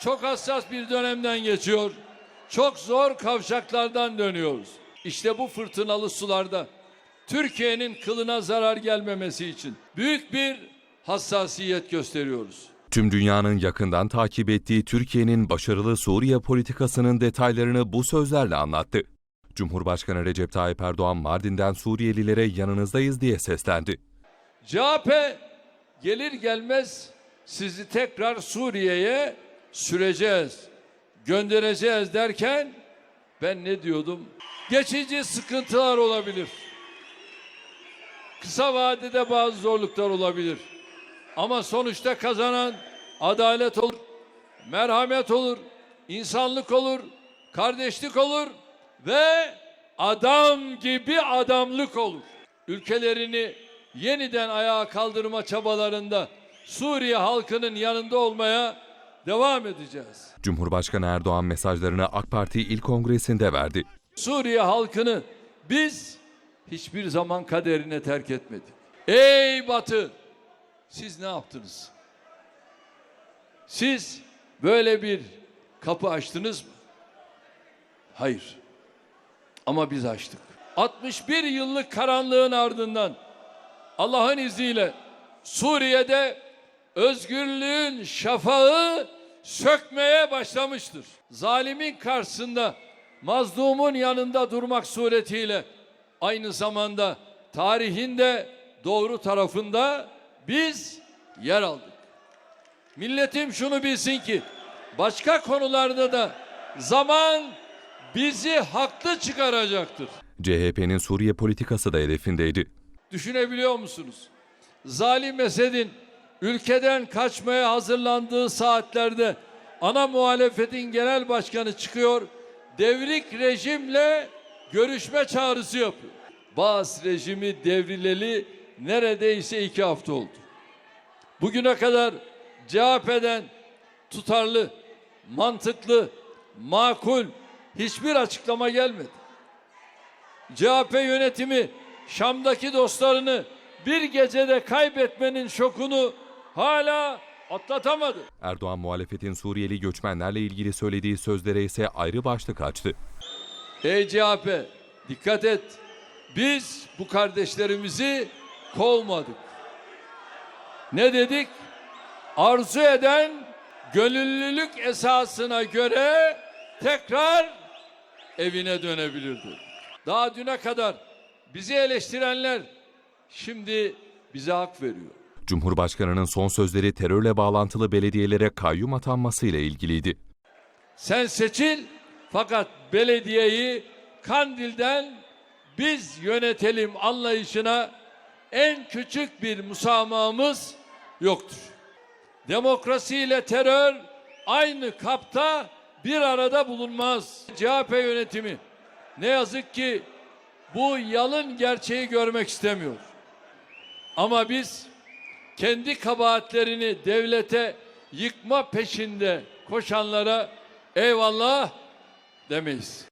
çok hassas bir dönemden geçiyor. Çok zor kavşaklardan dönüyoruz. İşte bu fırtınalı sularda Türkiye'nin kılına zarar gelmemesi için büyük bir hassasiyet gösteriyoruz. Tüm dünyanın yakından takip ettiği Türkiye'nin başarılı Suriye politikasının detaylarını bu sözlerle anlattı. Cumhurbaşkanı Recep Tayyip Erdoğan Mardin'den Suriyelilere yanınızdayız diye seslendi. CHP gelir gelmez sizi tekrar Suriye'ye süreceğiz, göndereceğiz derken ben ne diyordum? Geçici sıkıntılar olabilir. Kısa vadede bazı zorluklar olabilir. Ama sonuçta kazanan adalet olur, merhamet olur, insanlık olur, kardeşlik olur ve adam gibi adamlık olur. Ülkelerini yeniden ayağa kaldırma çabalarında Suriye halkının yanında olmaya devam edeceğiz. Cumhurbaşkanı Erdoğan mesajlarını AK Parti İl Kongresi'nde verdi. Suriye halkını biz hiçbir zaman kaderine terk etmedik. Ey Batı! Siz ne yaptınız? Siz böyle bir kapı açtınız mı? Hayır. Ama biz açtık. 61 yıllık karanlığın ardından Allah'ın izniyle Suriye'de özgürlüğün şafağı sökmeye başlamıştır. Zalimin karşısında mazlumun yanında durmak suretiyle aynı zamanda tarihin de doğru tarafında biz yer aldık. Milletim şunu bilsin ki başka konularda da zaman bizi haklı çıkaracaktır. CHP'nin Suriye politikası da hedefindeydi. Düşünebiliyor musunuz? Zalim Esed'in ülkeden kaçmaya hazırlandığı saatlerde ana muhalefetin genel başkanı çıkıyor, devrik rejimle görüşme çağrısı yapıyor. Baas rejimi devrileli neredeyse iki hafta oldu. Bugüne kadar CHP'den tutarlı, mantıklı, makul hiçbir açıklama gelmedi. CHP yönetimi Şam'daki dostlarını bir gecede kaybetmenin şokunu hala atlatamadı. Erdoğan muhalefetin Suriyeli göçmenlerle ilgili söylediği sözlere ise ayrı başlık açtı. Ey CHP dikkat et. Biz bu kardeşlerimizi kovmadık. Ne dedik? Arzu eden gönüllülük esasına göre tekrar evine dönebilirdi. Daha düne kadar bizi eleştirenler şimdi bize hak veriyor. Cumhurbaşkanının son sözleri terörle bağlantılı belediyelere kayyum atanmasıyla ilgiliydi. Sen seçil fakat belediyeyi Kandil'den biz yönetelim anlayışına en küçük bir musamamız yoktur. Demokrasi ile terör aynı kapta bir arada bulunmaz. CHP yönetimi ne yazık ki bu yalın gerçeği görmek istemiyor. Ama biz kendi kabahatlerini devlete yıkma peşinde koşanlara eyvallah demeyiz.